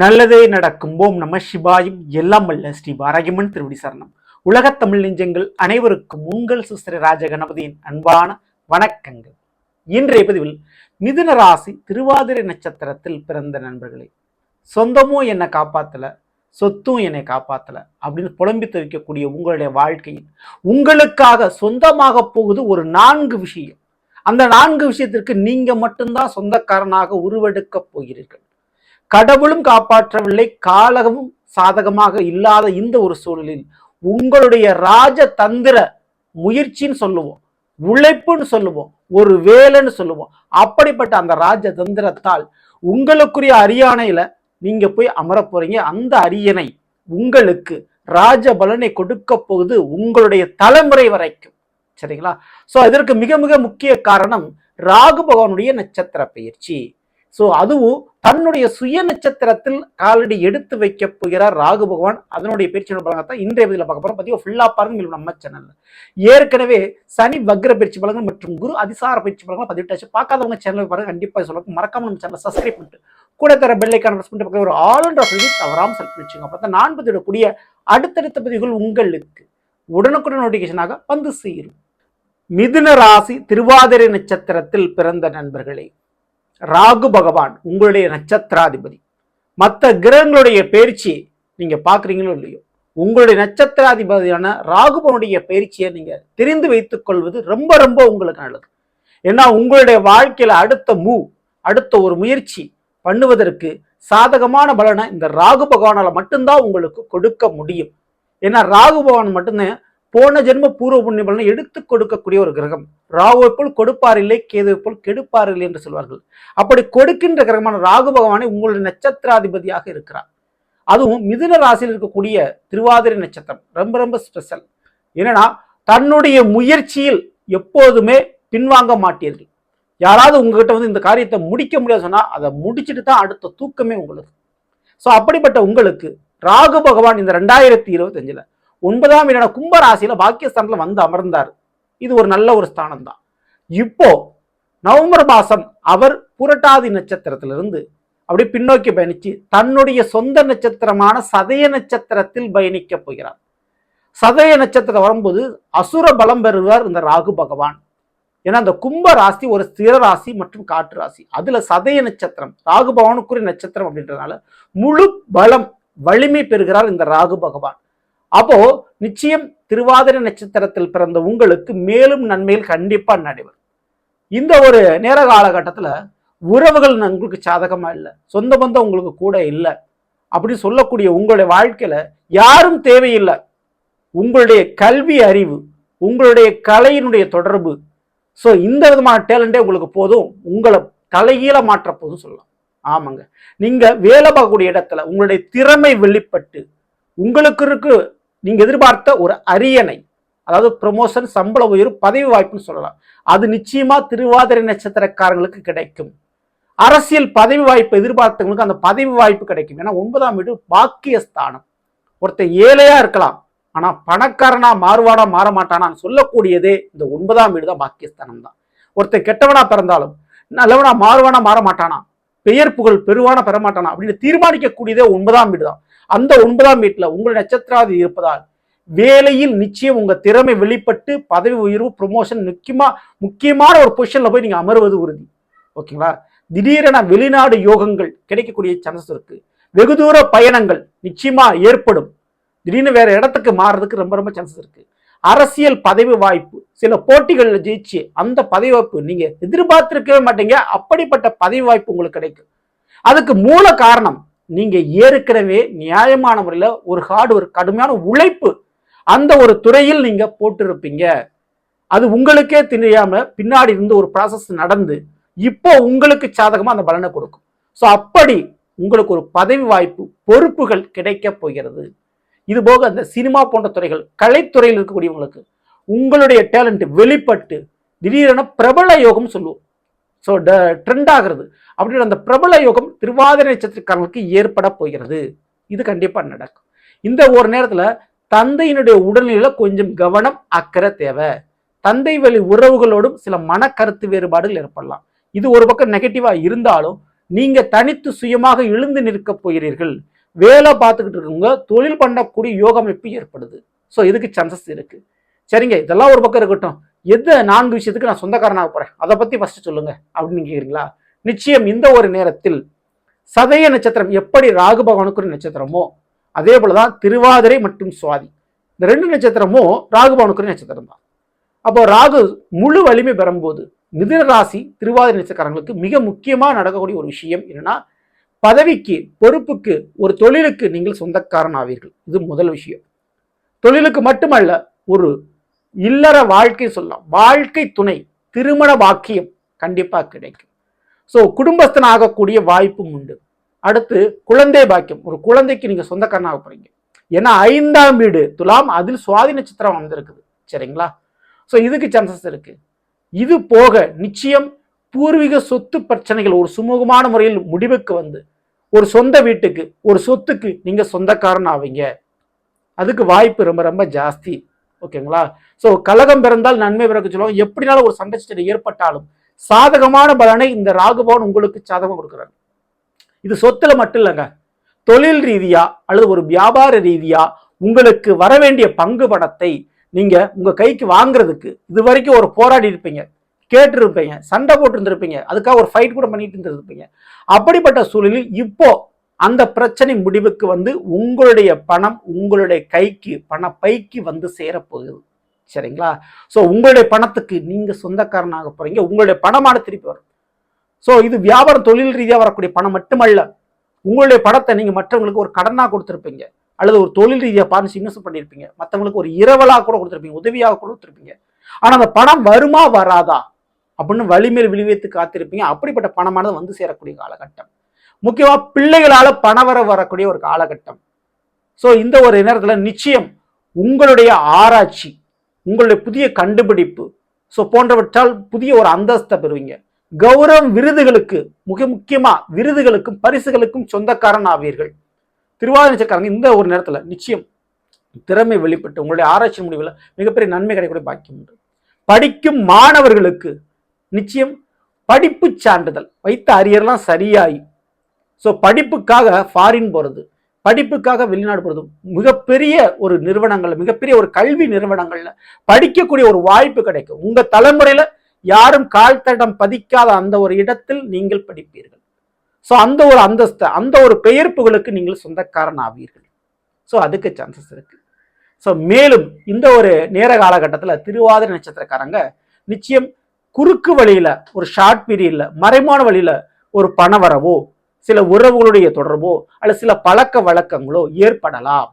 நல்லதே நடக்கும். ஓம் நம சிவாயும். எல்லாம் வல்ல ஸ்ரீ பாரகிமன் திருவடி சரணம். உலகத் தமிழ் நெஞ்சங்கள் அனைவருக்கும் உங்கள் சுஸ்திர ராஜ கணபதியின் அன்பான வணக்கங்கள். இன்றைய பதிவில் மிதுன ராசி திருவாதிரை நட்சத்திரத்தில் பிறந்த நண்பர்களே சொந்தமும் என்னை காப்பாற்றல சொத்தும் என்னை காப்பாற்றல அப்படின்னு புலம்பி தவிக்கக்கூடிய உங்களுடைய வாழ்க்கையில் உங்களுக்காக சொந்தமாக போகுது ஒரு நான்கு விஷயம். அந்த நான்கு விஷயத்திற்கு நீங்கள் மட்டும்தான் சொந்தக்காரனாக உருவெடுக்கப் போகிறீர்கள். கடவுளும் காப்பாற்றவில்லை காலகமும் சாதகமாக இல்லாத இந்த ஒரு சூழலில் உங்களுடைய ராஜ தந்திர முயற்சின்னு சொல்லுவோம் உழைப்புன்னு சொல்லுவோம் ஒரு வேலைன்னு சொல்லுவோம். அப்படிப்பட்ட அந்த ராஜ தந்திரத்தால் உங்களுக்குரிய அரியணையில நீங்க போய் அமர போறீங்க. அந்த அரியணை உங்களுக்கு ராஜ பலனை கொடுக்க போகுது உங்களுடைய தலைமுறை வரைக்கும். சரிங்களா? சோ இதற்கு மிக மிக முக்கிய காரணம் ராகு பகவானுடைய நட்சத்திர பயிற்சி. ஸோ அதுவும் தன்னுடைய சுய நட்சத்திரத்தில் காலடி எடுத்து வைக்க போகிறார் ராகு பகவான். அதனுடைய பயிற்சி பலங்கத்தான் இன்றைய இதில் பார்க்க போகிறோம் பதிவு ஃபுல்லாக பாருங்கள் நம்ம சேனலில் ஏற்கனவே சனி வக்ர பயிற்சி பலங்கள் மற்றும் குரு அதிசார பயிற்சி பலங்கள் பதிவிட்டாச்சு பார்க்காதவங்க சேனலில் பாருங்கள் கண்டிப்பாக சொல்லுங்க மறக்காம நம்ம சேனலை சப்ஸ்கிரைப் பண்ணிட்டு கூட தர பெல்லைக்கான பிரஸ் பண்ணிட்டு ஒரு ஆல் என்ற சொல்லி தவறாமல் செலுத்தி வச்சுங்க அப்போ நான் பதிவிடக்கூடிய அடுத்தடுத்த பதிவுகள் உங்களுக்கு உடனுக்குடன் நோட்டிஃபிகேஷனாக வந்து சேரும். மிதுன ராசி திருவாதிரை நட்சத்திரத்தில் பிறந்த நண்பர்களே ராகு பகவான் உங்களுடைய நட்சத்திராதிபதி. மற்ற கிரகங்களுடைய பயிற்சி நீங்கள் பார்க்குறீங்களோ இல்லையோ உங்களுடைய நட்சத்திராதிபதியான ராகுபவனுடைய பயிற்சியை நீங்கள் தெரிந்து வைத்துக் கொள்வது ரொம்ப ரொம்ப உங்களுக்கு நல்லது. ஏன்னா உங்களுடைய வாழ்க்கையில் அடுத்த மூவ் அடுத்த ஒரு முயற்சி பண்ணுவதற்கு சாதகமான பலனை இந்த ராகு பகவானால் மட்டும்தான் உங்களுக்கு கொடுக்க முடியும். ஏன்னா ராகு பகவான் மட்டும்தான் போன ஜென்ம பூர்வ புண்ணிய பலனை எடுத்து கொடுக்கக்கூடிய ஒரு கிரகம். ராகுவை போல் கொடுப்பார் இல்லை கேதுவை போல் கெடுப்பார் இல்லை என்று சொல்வார்கள். அப்படி கொடுக்கின்ற கிரகமான ராகு பகவானை உங்களுடைய நட்சத்திராதிபதியாக இருக்கிறார். அதுவும் மிதுன ராசியில் இருக்கக்கூடிய திருவாதிரை நட்சத்திரம். ரொம்ப ரொம்ப ஸ்பெஷல் என்னன்னா தன்னுடைய முயற்சியில் எப்போதுமே பின்வாங்க மாட்டீர்கள். யாராவது உங்ககிட்ட வந்து இந்த காரியத்தை முடிக்க முடியாது சொன்னால் அதை முடிச்சுட்டு தான் அடுத்த தூக்கமே உங்களுக்கு. ஸோ அப்படிப்பட்ட உங்களுக்கு ராகு பகவான் இந்த ரெண்டாயிரத்தி இருபத்தஞ்சில் ஒன்பதாம் வீடான கும்பராசியில் பாக்கியஸ்தானத்துல வந்து அமர்ந்தார். இது ஒரு நல்ல ஒரு ஸ்தானம் தான் இப்போ நவம்பர் மாசம் அவர் புரட்டாதி நட்சத்திரத்திலிருந்து அப்படியே பின்னோக்கி பயணிச்சு தன்னுடைய சொந்த நட்சத்திரமான சதய நட்சத்திரத்தில் பயணிக்க போகிறார். சதய நட்சத்திரம் வரும்போது அசுர பலம் பெறுவார் இந்த ராகு பகவான். ஏன்னா அந்த கும்ப ராசி ஒரு ஸ்திர ராசி மற்றும் காற்று ராசி. அதுல சதய நட்சத்திரம் ராகு பகவானுக்குரிய நட்சத்திரம் அப்படின்றதுனால முழு பலம் வலிமை பெறுகிறார் இந்த ராகு பகவான். அப்போ நிச்சயம் திருவாதிரை நட்சத்திரத்தில் பிறந்த உங்களுக்கு மேலும் நன்மையில் கண்டிப்பா நடைபெறும். இந்த ஒரு நேர காலகட்டத்தில் உறவுகள் உங்களுக்கு சாதகமா இல்லை சொந்த பந்தம் உங்களுக்கு கூட இல்லை அப்படி சொல்லக்கூடிய உங்களுடைய வாழ்க்கையில யாரும் தேவையில்லை. உங்களுடைய கல்வி அறிவு உங்களுடைய கலையினுடைய தொடர்பு. ஸோ இந்த விதமான டேலண்டே உங்களுக்கு போதும். உங்களை தலைகீழ மாற்ற போதும் சொல்லலாம். ஆமாங்க. நீங்கள் வேலை பார்க்கக்கூடிய இடத்துல உங்களுடைய திறமை வெளிப்பட்டு உங்களுக்கு இருக்கு நீங்கள் எதிர்பார்த்த ஒரு அரியணை அதாவது ப்ரொமோஷன் சம்பள உயர்வு பதவி வாய்ப்புன்னு சொல்லலாம். அது நிச்சயமாக திருவாதிரை நட்சத்திரக்காரங்களுக்கு கிடைக்கும். அரசியல் பதவி வாய்ப்பு எதிர்பார்த்தவங்களுக்கு அந்த பதவி வாய்ப்பு கிடைக்கும். ஏன்னா ஒன்பதாம் வீடு பாக்கியஸ்தானம். ஒருத்தன் ஏழையாக இருக்கலாம் ஆனால் பணக்காரனா மாறுவானா மாற மாட்டானான்னு சொல்லக்கூடியதே இந்த ஒன்பதாம் வீடு தான் பாக்கியஸ்தானம் தான். ஒருத்தன் கெட்டவனா பிறந்தாலும் நல்லவனா மாறுவானா மாற மாட்டானா பெயர் புகழ் பெருவான பெற மாட்டானா அப்படின்னு தீர்மானிக்கக்கூடியதே ஒன்பதாம் வீடு தான். அந்த ஒன்பதாம் வீட்டில் உங்கள் நட்சத்திராதி இருப்பதால் வேலையில் நிச்சயம் உங்க திறமை வெளிப்பட்டு பதவி உயர்வு ப்ரொமோஷன் முக்கியமா முக்கியமான ஒரு பொசிஷன்ல போய் நீங்க அமர்வது உறுதி. ஓகேங்களா? திடீரென வெளிநாடு யோகங்கள் கிடைக்கக்கூடிய சான்சஸ் இருக்கு. வெகு தூர பயணங்கள் நிச்சயமா ஏற்படும். திடீர்னு வேற இடத்துக்கு மாறுறதுக்கு ரொம்ப ரொம்ப சான்சஸ் இருக்கு. அரசியல் பதவி வாய்ப்பு. சில போட்டிகளில் ஜெயிச்சு அந்த பதவி வாய்ப்பு நீங்க எதிர்பார்த்திருக்கவே மாட்டீங்க. அப்படிப்பட்ட பதவி வாய்ப்பு உங்களுக்கு கிடைக்கும். அதுக்கு மூல காரணம் நீங்க ஏற்கனவே நியாயமான முறையில் ஒரு ஹார்டு ஒரு கடுமையான உழைப்பு அந்த ஒரு துறையில் நீங்க போட்டிருப்பீங்க. அது உங்களுக்கே தெரியாம பின்னாடி இருந்து ஒரு ப்ராசஸ் நடந்து இப்போ உங்களுக்கு சாதகமா அந்த பலனை கொடுக்கும். ஸோ அப்படி உங்களுக்கு ஒரு பதவி வாய்ப்பு பொறுப்புகள் கிடைக்க போகிறது. இது போக அந்த சினிமா போன்ற துறைகள் கலைத்துறையில் இருக்கக்கூடியவங்களுக்கு உங்களுடைய டேலண்ட் வெளிப்பட்டு திடீரென பிரபல யோகம் சொல்லுவோம். ஸோ ட ட்ரெண்ட் ஆகிறது. அப்படின்ற அந்த பிரபல யோகம் திருவாதிரை நட்சத்திரக்காரங்களுக்கு ஏற்பட போகிறது. இது கண்டிப்பாக நடக்கும். இந்த ஒரு நேரத்தில் தந்தையினுடைய உடல்நிலையில் கொஞ்சம் கவனம் அக்கறை தேவை. தந்தை வழி உறவுகளோடும் சில மன கருத்து வேறுபாடுகள் ஏற்படலாம். இது ஒரு பக்கம் நெகட்டிவாக இருந்தாலும் நீங்கள் தனித்து சுயமாக எழுந்து நிற்க போகிறீர்கள். வேலை பார்த்துக்கிட்டு இருக்கவங்க தொழில் பண்ணக்கூடிய யோக அமைப்பு ஏற்படுது. ஸோ இதுக்கு சான்சஸ் இருக்கு. சரிங்க இதெல்லாம் ஒரு பக்கம் இருக்கட்டும். எந்த நான்கு விஷயத்துக்கு நான் சொந்தக்காரனாக போகிறேன் அதை பற்றி ஃபஸ்ட்டு சொல்லுங்க. அப்படின்னு கேட்குறீங்களா நிச்சயம் இந்த ஒரு நேரத்தில் சதய நட்சத்திரம் எப்படி ராகு பகவானுக்கு ஒரு நட்சத்திரமோ அதே போலதான் திருவாதிரை மற்றும் சுவாதி. இந்த ரெண்டு நட்சத்திரமும் ராகு பகவானுக்கு ஒரு நட்சத்திரம் தான். அப்போ ராகு முழு வலிமை பெறும்போது மிதுன ராசி திருவாதிரை நட்சத்திரங்களுக்கு மிக முக்கியமாக நடக்கக்கூடிய ஒரு விஷயம் என்னன்னா பதவிக்கு பொறுப்புக்கு ஒரு தொழிலுக்கு நீங்கள் சொந்தக்காரன் ஆவீர்கள் இது முதல் விஷயம். தொழிலுக்கு மட்டுமல்ல ஒரு இல்லற வாழ்க்கை சொல்லலாம். வாழ்க்கை துணை திருமண வாக்கியம் கண்டிப்பாக கிடைக்கும். ஸோ குடும்பஸ்தன் ஆகக்கூடிய வாய்ப்பும் உண்டு. அடுத்து குழந்தை பாக்கியம். ஒரு குழந்தைக்கு நீங்க சொந்தக்காரனாக போறீங்க. ஏன்னா ஐந்தாம் வீடு துலாம் அதில் சுவாதி நட்சத்திரம் வந்திருக்குது. சரிங்களா? ஸோ இதுக்கு சான்சஸ் இருக்கு. இது போக நிச்சயம் பூர்வீக சொத்து பிரச்சனைகள் ஒரு சுமூகமான முறையில் முடிவுக்கு வந்து ஒரு சொந்த வீட்டுக்கு ஒரு சொத்துக்கு நீங்கள் சொந்தக்காரன் ஆவீங்க. அதுக்கு வாய்ப்பு ரொம்ப ரொம்ப ஜாஸ்தி. ஓகேங்களா ஸோ கழகம் பிறந்தால் நன்மை பிறக்க சொல்லுவோம் எப்படினாலும் ஒரு சண்டை ஏற்பட்டாலும் சாதகமான பலனை இந்த ராகுபவன் உங்களுக்கு சாதகம் கொடுக்குறாரு. இது சொத்துல மட்டும் இல்லைங்க. தொழில் ரீதியா அல்லது ஒரு வியாபார ரீதியா உங்களுக்கு வர வேண்டிய பங்கு பணத்தை நீங்க உங்க கைக்கு வாங்குறதுக்கு இது வரைக்கும் ஒரு போராடி இருப்பீங்க. கேட்டிருப்பீங்க சண்டை போட்டிருந்திருப்பீங்க அதுக்காக ஒரு ஃபைட் கூட பண்ணிட்டு இருந்திருப்பீங்க. அப்படிப்பட்ட சூழலில் இப்போ அந்த பிரச்சனை முடிவுக்கு வந்து உங்களுடைய பணம் உங்களுடைய கைக்கு பண பைக்கு வந்து சேரப்போகுது. சரிங்களா? ஸோ உங்களுடைய பணத்துக்கு நீங்கள் சொந்தக்காரனாக போகிறீங்க உங்களுடைய பணமான திருப்பி வரும். ஸோ இது வியாபார தொழில் ரீதியாக வரக்கூடிய பணம் மட்டுமல்ல உங்களுடைய பணத்தை நீங்கள் மற்றவங்களுக்கு ஒரு கடனாக கொடுத்துருப்பீங்க அல்லது ஒரு தொழில் ரீதியாக பார்த்து இன்வெஸ்ட் பண்ணியிருப்பீங்க. மற்றவங்களுக்கு ஒரு இரவலாக கூட கொடுத்துருப்பீங்க உதவியாக கூட கொடுத்துருப்பீங்க. ஆனால் அந்த பணம் வருமா வராதா? அப்படின்னு வலிமேல் விழிவைத்து காத்திருப்பீங்க. அப்படிப்பட்ட பணமானது வந்து சேரக்கூடிய காலகட்டம். முக்கியமாக பிள்ளைகளால் பணவர வரக்கூடிய ஒரு காலகட்டம். ஸோ இந்த ஒரு நேரத்தில் நிச்சயம் உங்களுடைய ஆராய்ச்சி உங்களுடைய புதிய கண்டுபிடிப்பு ஸோ போன்றவற்றால் புதிய ஒரு அந்தஸ்தை பெறுவீங்க. கௌரவம் விருதுகளுக்கு மிக முக்கியமாக விருதுகளுக்கும் பரிசுகளுக்கும் சொந்தக்காரன் ஆவீர்கள் திருவாதிரை இந்த ஒரு நேரத்தில் நிச்சயம் திறமை வெளிப்பட்டு உங்களுடைய ஆராய்ச்சி முடிவில் மிகப்பெரிய நன்மை கிடைக்கக்கூடிய பாக்கியம் உண்டு. படிக்கும் மாணவர்களுக்கு நிச்சயம் படிப்பு சான்றிதழ். வைத்த அரியர்லாம் சரியாயி. ஸோ படிப்புக்காக ஃபாரின் போகிறது படிப்புக்காக வெளிநாடு போகிறது மிகப்பெரிய ஒரு நிறுவனங்கள் மிகப்பெரிய ஒரு கல்வி நிறுவனங்களில் படிக்கக்கூடிய ஒரு வாய்ப்பு கிடைக்கும். உங்கள் தலைமுறையில் யாரும் கால் தடம் பதிக்காத அந்த ஒரு இடத்தில் நீங்கள் படிப்பீர்கள். ஸோ அந்த ஒரு அந்தஸ்து அந்த ஒரு பெயர் புகழுக்கு நீங்கள் சொந்தக்காரன் ஆவீர்கள். ஸோ அதுக்கு சான்சஸ் இருக்குது ஸோ மேலும் இந்த ஒரு நேர காலகட்டத்தில் திருவாதிரை நட்சத்திரக்காரங்க நிச்சயம் குறுக்கு வழியில ஒரு ஷார்ட் பீரியட்ல மறைமான வழியில ஒரு பண வரவோ சில உறவுகளுடைய தொடர்போ அல்லது சில பழக்க வழக்கங்களோ ஏற்படலாம்.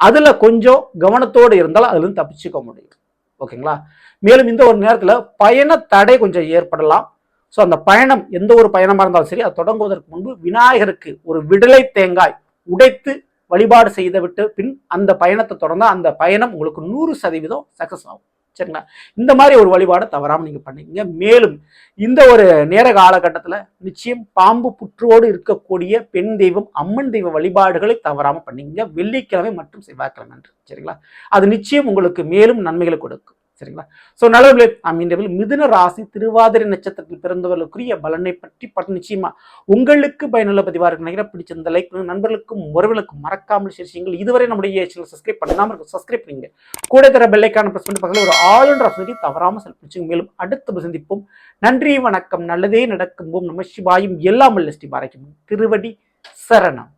அதுல கொஞ்சம் கவனத்தோடு இருந்தால் அதுலேருந்து தப்பிச்சுக்க முடியும். ஓகேங்களா? மேலும் இந்த ஒரு நேரத்தில் பயண தடை கொஞ்சம் ஏற்படலாம். ஸோ அந்த பயணம் எந்த ஒரு பயணமாக இருந்தாலும் சரி அது தொடங்குவதற்கு முன்பு விநாயகருக்கு ஒரு விடலை தேங்காய் உடைத்து வழிபாடு செய்து விட்டு பின் அந்த பயணத்தை தொடர்ந்தால் அந்த பயணம் உங்களுக்கு நூறு சதவீதம் சக்ஸஸ் ஆகும். சரிங்களா? இந்த மாதிரி ஒரு வழிபாடை தவறாமல் நீங்கள் பண்ணிக்கங்க மேலும் இந்த ஒரு நேர காலகட்டத்தில் நிச்சயம் பாம்பு புற்றோடு இருக்கக்கூடிய பெண் தெய்வம் அம்மன் தெய்வ வழிபாடுகளை தவறாமல் பண்ணிக்கங்க வெள்ளிக்கிழமை மற்றும் செவ்வாய்க்கிழமை அன்று. சரிங்களா? அது நிச்சயம் உங்களுக்கு மேலும் நன்மைகளை கொடுக்கும். சரிங்களா? ஸோ நல்லவர்களே நாம் இன்றைய மிதுன ராசி திருவாதிரை நட்சத்திரத்தில் பிறந்தவர்களுக்குரிய பலனை பற்றி பட் நிச்சயமா உங்களுக்கு பயனுள்ள பதிவாக இருக்கு நினைக்கிற பிடிச்சிருந்த லைக் நண்பர்களுக்கும் உறவுகளுக்கும் மறக்காமல் செய்யுங்கள். இதுவரை நம்முடைய சேனல் சப்ஸ்கிரைப் பண்ணாமல் இருக்கும் சப்ஸ்கிரைப் பண்ணுங்க கூட தர பெல்லைக்கான பிரஸ் பண்ணி பக்கத்தில் ஒரு ஆளுநர் ஆப்ஷனை தவறாமல் செல் மேலும் அடுத்து சந்திப்போம். நன்றி வணக்கம். நல்லதே நடக்கும். போம் நம சிவாயும். எல்லாம் அல்ல ஸ்ரீ பாரதிக்கும் திருவடி சரணம்.